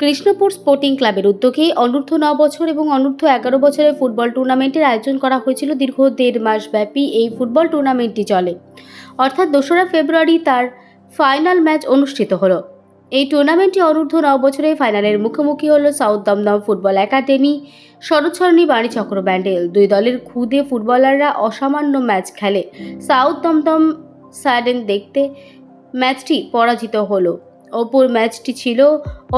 Krishnapur sporting ক্লাবের উদ্যোগে অনূর্ধ্ব ন বছর এবং অনূর্ধ্ব এগারো বছরের ফুটবল টুর্নামেন্টের আয়োজন করা হয়েছিল দীর্ঘ দেড় মাস ব্যাপী এই ফুটবল টুর্নামেন্টটি চলে। অর্থাৎ দোসরা ফেব্রুয়ারি তার ফাইনাল ম্যাচ অনুষ্ঠিত হলো। এই টুর্নামেন্টটি অনূর্ধ্ব ন বছরে ফাইনালের মুখোমুখি হলো সাউথ দমদম ফুটবল একাডেমি শরৎচরণী বাণী চক্র ব্যান্ডেল। দুই দলের খুদে ফুটবলাররা অসামান্য ম্যাচ খেলে। সাউথ দমদম সাডেন দেখতে ম্যাচটি পরাজিত হলো। অপর ম্যাচটি ছিল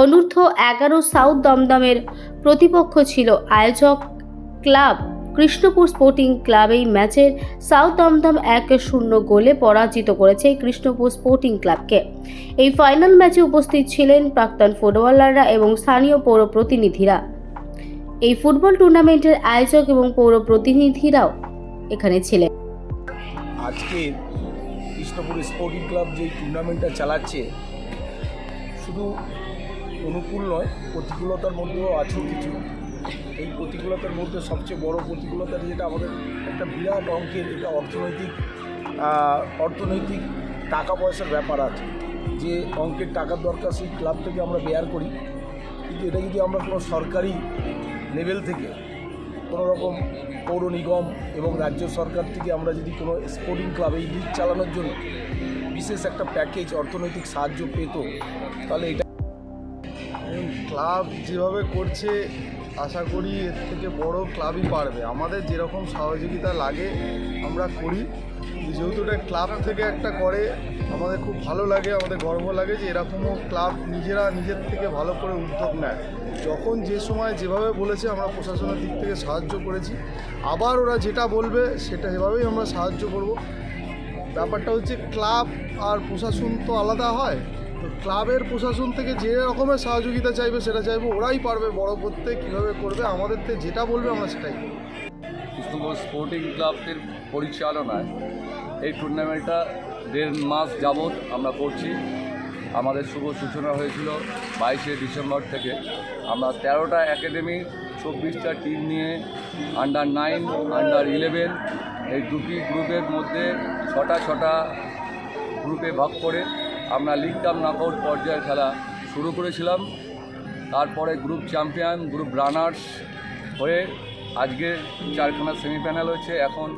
অনূর্ধ্ব এগারো সাউথ দমদমের প্রতিপক্ষ ছিল আয়োজক ক্লাব কৃষ্ণপুর স্পোর্টিং ক্লাব এই ম্যাচের সাউথ দমদম এক শূন্য গোলে পরাজিত করেছে কৃষ্ণপুর স্পোর্টিং ক্লাবকে। এই ফাইনাল ম্যাচে উপস্থিত ছিলেন প্রাক্তন ফুটবলাররা এবং স্থানীয় পৌর প্রতিনিধিরা। এই ফুটবল টুর্নামেন্টের আয়োজক এবং পৌর প্রতিনিধিরাও এখানে ছিলেন। আজকে কৃষ্ণপুর স্পোর্টিং ক্লাব যে টুর্নামেন্টটা চালাচ্ছে শুধু অনুকূল নয়, প্রতিকূলতার মধ্যেও আছে কিছু। এই প্রতিকূলতার মধ্যে সবচেয়ে বড় প্রতিকূলতা যেটা আমাদের একটা বিরাট অঙ্কের এটা অর্থনৈতিক অর্থনৈতিক টাকা পয়সার ব্যাপার আছে। যে অঙ্কের টাকার দরকার সেই ক্লাব থেকে আমরা বেয়ার করি। কিন্তু এটা যদি আমরা কোনো সরকারি লেভেল থেকে কোনো রকম পৌর নিগম এবং রাজ্য সরকার থেকে আমরা যদি কোনো স্পোর্টিং ক্লাব এই লিগ চালানোর জন্য বিশেষ একটা প্যাকেজ অর্থনৈতিক সাহায্য পেত, তাহলে এটা ক্লাব যেভাবে করছে, আশা করি এর থেকে বড় ক্লাবই পারবে। আমাদের যেরকম সহযোগিতা লাগে, আমরা করি। যেহেতু এটা ক্লাব থেকে একটা করে, আমাদের খুব ভালো লাগে, আমাদের গর্ব লাগে যে এরকমও ক্লাব নিজেরা নিজের থেকে ভালো করে উদ্যোগ নেয়। যখন যে সময় যেভাবে বলেছে, আমরা প্রশাসনের দিক থেকে সাহায্য করেছি। আবার ওরা যেটা বলবে, সেটা সেভাবেই আমরা সাহায্য করব। ব্যাপারটা হচ্ছে ক্লাব আর প্রশাসন তো আলাদা হয়। তো ক্লাবের প্রশাসন থেকে যে রকমের সহযোগিতা চাইবে সেটা চাইব, ওরাই পারবে বড় করতে, কীভাবে করবে আমাদের থেকে যেটা বলবে আমরা সেটাই করব। কৃষ্ণপুর স্পোর্টিং ক্লাবের পরিচালনায় এই টুর্নামেন্টটা দেড় মাস যাবৎ আমরা করছি। আমাদের শুভ সূচনা হয়েছিল বাইশে ডিসেম্বর থেকে। আমরা তেরোটা একাডেমি চব্বিশটা টিম নিয়ে আন্ডার নাইন আন্ডার ইলেভেন এই দুটি গ্রুপের মধ্যে ছটা ছটা গ্রুপে ভাগ করে আমরা লিগ কাপ নকআউট পর্যায়ের খেলা শুরু করেছিলাম। তারপরে গ্রুপ চ্যাম্পিয়ন গ্রুপ রানার্স হয়ে আজকে চারখানা সেমিফাইনাল হচ্ছে এখন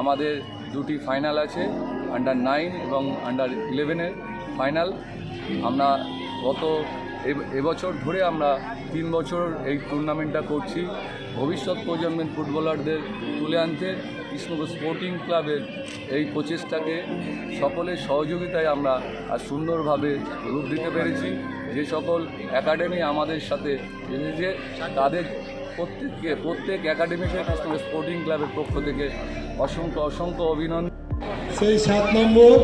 আমাদের দুটি ফাইনাল আছে আন্ডার নাইন এবং আন্ডার ইলেভেনের ফাইনাল আমরা গত এবছর ধরে আমরা তিন বছর এই টুর্নামেন্টটা করছি। ভবিষ্যৎ প্রজন্মের ফুটবলারদের তুলে আনতে কৃষ্ণপুর স্পোর্টিং ক্লাবের এই প্রচেষ্টাকে সকলের সহযোগিতায় আমরা আর সুন্দরভাবে রূপ দিতে পেরেছি। যে সকল একাডেমি আমাদের সাথে এসেছে, তাদের প্রত্যেককে, প্রত্যেক একাডেমিকে কৃষ্ণপুর স্পোর্টিং ক্লাবের পক্ষ থেকে অসংখ্য অসংখ্য অভিনন্দন। সেই সাত নম্বর